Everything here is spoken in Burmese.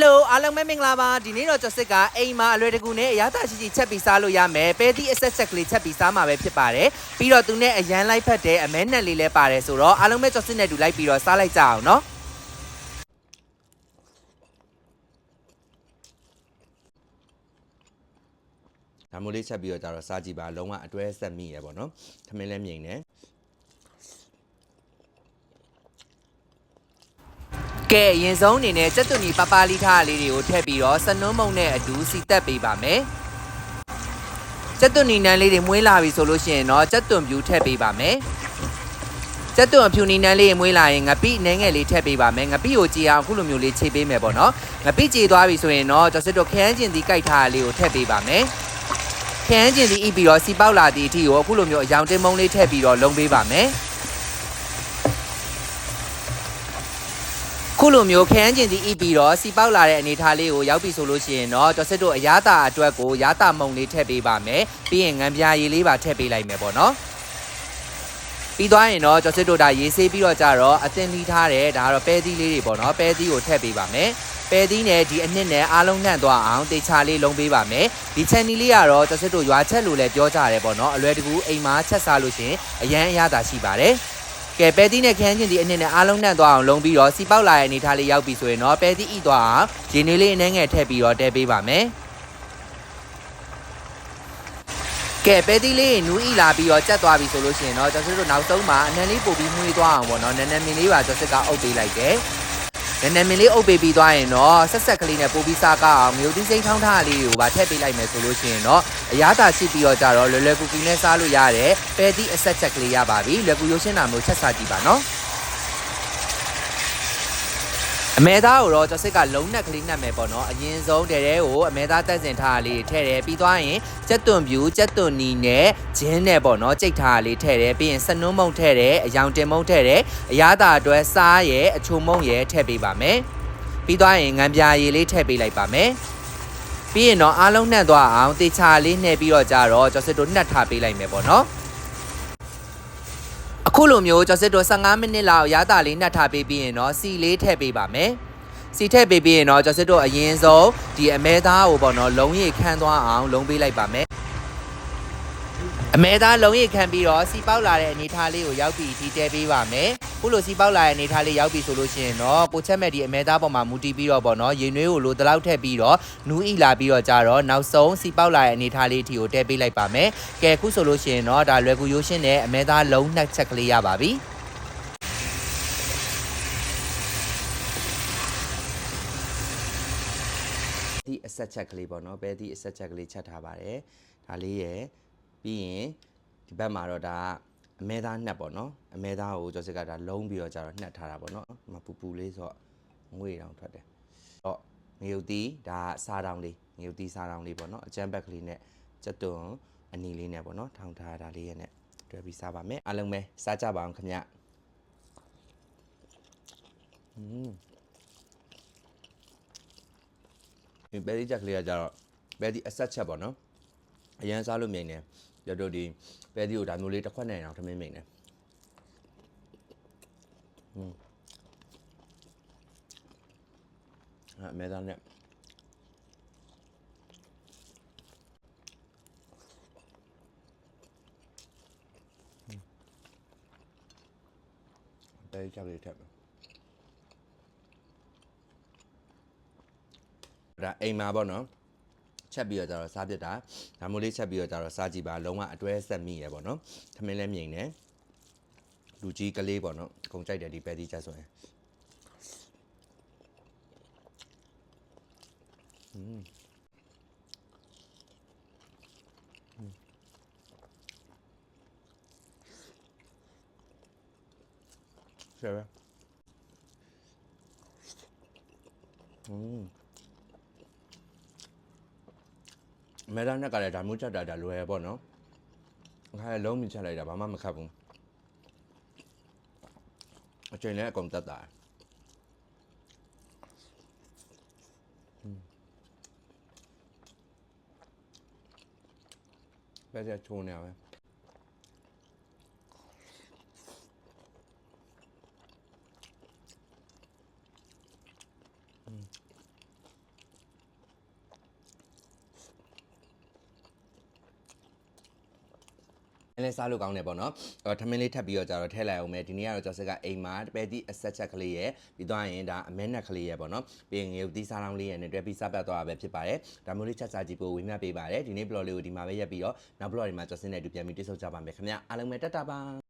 Hello အားလုံးပဲမင်္ဂလာပါဒီနေ့တော့ကျော်စစ်ကအိမ်မှာအလွယ်တကူနဲ့အရသာရှိရှိချက်ပြီးစားလို့ရမယ်ပဲသီးအဆက်ချက်ကလေးချက်ပြီးစားမှာပဲဖြစ်ပါတယ်ပြီးတော့သူနဲ့အရန်လိုက်ဖက်တဲ့အမဲနက်လေးလည်းပါတယ်ဆိုတော့အားလုံးပဲကျော်စစ်နဲ့တူလိုက်ပြီးတော့စားလိုက်ကြအောင်နော်ဒါမျိုးလေးချက်ပြီးတော့ကြတော့စားကြည့်ပါလုံးဝအတွဲဆက်မိရပေါ့နော်ထမင်းလည်းမြိန်တယ် ကဲအရင်ဆုံးအနေနဲ့စက်သွန်ကြီးပပလီထားလေးတွေကိုထည့်ပြီးတော့စနုံးမုံနဲ့အတူစီတက်ပေးပါမယ်စက်သွန်နီနန်းလေးတွေမွေးလာပြီဆိုလို့ရှိရင်တော့စက်သွန်ပြူထည့်ပေးပါမယ်စက်သွန်အဖြူနီနန်းလေးမွေးလာရင်ငပိနှဲငယ်လေးထည့်ပေးပါမယ်ငပိကိုကြည်အောင်အခုလိုမျိုးလေးခြေပေးမယ်ပေါ့နော်ငပိကြည်သွားပြီဆိုရင်တော့ကျွန်တော်တို့ခရမ်းကျင်ဒီကြိုက်ထားတာလေးကိုထည့်ပေးပါမယ်ခရမ်းကျင်ဒီဤပြီးတော့စီပေါက်လာသည့်အထိကိုအခုလိုမျိုးအယောင်တင်းမုံလေးထည့်ပြီးတော့လုံပေးပါမယ် ခုလိုမျိုးခန်းကျင်စီဤပြီးတော့စီပေါက်လာတဲ့အနေထားလေးကိုရောက်ပြီဆိုလို့ရှိရင်တော့ကျော်စစ်တို့အရသာအတွက်ကိုရသာမုံလေးထည့်ပေးပါမယ်ပြီးရင်ငံပြာရည်လေးပါထည့်ပေးလိုက်မယ်ပေါ့နော်ပြီးသွားရင်တော့ကျော်စစ်တို့ဒါရေးဆေးပြီးတော့ကြတော့အသင်လီထားတယ်ဒါကတော့ပဲသီးလေးတွေပေါ့နော်ပဲသီးကိုထည့်ပေးပါမယ်ပဲသီးနဲ့ဒီအနှစ်နဲ့အားလုံးနှံ့သွားအောင်တေချာလေးလုံးပေးပါမယ်ဒီချက်နီလေးကတော့ကျော်စစ်တို့ရွာချက်လို့လည်းပြောကြရတယ်ပေါ့နော်အလွယ်တကူအိမ်မှာချက်စားလို့ရှရင်အရန်အရသာရှိပါတယ် ကဲပဲတီးနဲ့ခန်းချင်းဒီအနှစ်နဲ့အားလုံးနှံ့သွားအောင်လုံးပြီးတော့စီပေါက်လာတဲ့အနေထားလေးရောက်ပြီဆိုရင်တော့ပဲတီးဤသွားအောင်ဂျင်းလေးလေးအနှဲငယ်ထည့်ပြီးတော့တဲပေးပါမယ်ကဲပဲတီးလေးနူးဤလာပြီးတော့ကြက်သွားပြီဆိုလို့ရှိရင်တော့ကျွန်တော်တို့နောက်ဆုံးမှာအနှံလေးပို့ပြီးမှုေးသွားအောင်ပေါ့နော်နန်းနန်းမင်းလေးပါကျွန်တော်စစ်ကအုပ်ပေးလိုက်တယ် နန်းနန်းမင်းလေးအုပ်ပေးပြီးသွားရင်တော့ဆက်ဆက်ကလေးနဲ့ပို့ပြီးစားကအောင်မျိုးသီးစိမ်းထောင်းထားလေးကိုပါထည့်ပေးလိုက်မယ်ဆိုလို့ရှိရင်တော့အရသာရှိပြီးတော့ကြတော့လွယ်လွယ်ကူကူနဲ့စားလို့ရတယ်ပဲတီးအဆက်ချက်ကလေးရပါပြီလွယ်ကူရိုးရှင်းတာမျိုးချက်စားကြည့်ပါနော် အမဲသားကိုတော့ကျော်စစ်ကလုံးနဲ့ကလေးနှက်မယ်ပေါ့နော်အရင်ဆုံးတဲတဲကိုအမဲသားတက်စင်ထားတာလေးထည့်တယ်ပြီးသွားရင်ကြက်သွန်ပြူကြက်သွန်နီနဲ့ဂျင်းနဲ့ပေါ့နော်ကြိတ်ထားတာလေးထည့်တယ်ပြီးရင်စနုံးမုံထည့်တယ်အယောင်တင်မုံထည့်တယ်အရသာအတွက်စားရဲ့အချိုမုံရဲ့ထည့်ပေးပါမယ်ပြီးသွားရင်ငံပြာရည်လေးထည့်ပေးလိုက်ပါမယ်ပြီးရင်တော့အားလုံးနှက်သွားအောင်တေချာလေးနှဲပြီးတော့ကြတော့ကျော်စစ်တို့နှက်ထားပေးလိုက်မယ်ပေါ့နော်အ ခုလိုမျိုးကျော်စစ်တို့15မိနစ်လောက်ရတာလေးနှက်ထားပေးပြီးရင်တော့စီလေးထည့်ပေးပါမယ်စီထည့်ပေးပြီးရင်တော့ကျော်စစ်တို့အရင်ဆုံးဒီအမဲသားကိုပေါ့နော်လုံးရိပ်ခန်းသွားအောင်လုံးပေးလိုက်ပါမယ် အမဲသားလုံးရိပ်ခန်းပြီးတော့စီပေါက်လာတဲ့အနေထားလေးကိုရောက်ပြီးဒီတဲပေးပါမယ်ခုလိုစီပေါက်လာတဲ့အနေထားလေးရောက်ပြီဆိုလို့ရှိရင်တော့ပိုချက်မဲ့ဒီအမဲသားပေါ်မှာမူတည်ပြီးတော့ပေါ့နော်ရင်နွေးကိုလိုတလောက်ထည့်ပြီးတော့နူးဤလာပြီးတော့ကြတော့နောက်ဆုံးစီပေါက်လာတဲ့အနေထားလေးထီကိုတဲပေးလိုက်ပါမယ်ကဲခုဆိုလို့ရှိရင်တော့ဒါလွယ်ကူရိုးရှင်းတဲ့အမဲသားလုံးနှက်ချက်ကလေးရပါပြီဒီအဆက်ချက်ကလေးပေါ့နော်ပဲဒီအဆက်ချက်ကလေးချက်ထားပါတယ်ဒါလေးရယ် ပြီးရင်ဒီဘက်မှာတော့ဒါကအမဲသားနှက်ပေါ့နော်အမဲသားကိုကျော်စစ်ကဒါလုံးပြီးတော့ကြတော့နှက်ထားတာပေါ့နော်ဒီမှာပူပူလေးဆိုတော့ငွေတောင်ထွက်တယ်တော့ငရုတ်တီးဒါကစားတောင်လေးငရုတ်တီးစားတောင်လေးပေါ့နော်အကြမ်းဘက်ကလေးနဲ့စက်သွန်အနီလေးနဲ့ပေါ့နော်ထောင်ထားတာလေးရဲ့နဲ့တွဲပြီးစားပါမယ်အားလုံးပဲစားကြပါအောင်ခင်ဗျอืมဒီဘယ်ဒီချက်ကလေးကကြတော့ဘယ်ဒီအဆက်ချက်ပေါ့နော်အရန်စားလို့မြိန်တယ် ရတို့ဒီဘယ်ဒီကိုဒါမျိုးလေးတစ်ခွက်နဲ့အောင်ထမင်းမြိန်တယ်อืมအမဲသားနဲ့ဘယ်ဒီချက်လေးထက်မယ်ဒါအိမ်မှာပေါ့နော် ချက်ပြီးတော့ကြတော့စားပြစ်တာဒါမျိုးလေးချက်ပြီးတော့ကြတော့စားကြည့်ပါလုံးဝအတွဲဆက်မိရပေါ့နော်ထမင်းလည်းမြိန်တယ်လူကြီးကလေးပေါ့နော်အကုန်ကြိုက်တယ်ဒီပဲတီချက်ဆိုရင်อืมဆရာอืม မေရိကန်ကလည်းဒါမျိုးချက်တာဒါလွယ်ပေါ့နော်အခါလုံးမြင်ချက်လိုက်တာဘာမှမခတ်ဘူးအချိန်လည်းအကုန်တက်တာပဲကြချိုးနေရပဲ လဲစားလို့ကောင်းတယ်ပေါ့နော်အော်ထမင်းလေးထပ်ပြီးတော့ကြတော့ထည့်လိုက်အောင်မယ်ဒီနေ့ကတော့ကျော်စက်ကအိမ်မှာပဲသည့်အဆက်ချက်ကလေးရဲ့ပြီးသွားရင်ဒါအမဲနက်ကလေးရဲ့ပေါ့နော်ပြီးရင်ငရုတ်သီးစားလောင်းလေးရဲ့နဲ့တွဲပြီးစားပတ်သွားတာပဲဖြစ်ပါတယ်ဒါမျိုးလေးချက်စားကြည့်ဖို့ဝေမျှပေးပါတယ်ဒီနေ့ blog လေးကိုဒီမှာပဲရက်ပြီးတော့နောက် blog တွေမှာကျော်စင်းနဲ့အတူပြန်ပြီးတိစောက်ကြပါမယ်ခင်ဗျအားလုံးပဲတက်တာပါ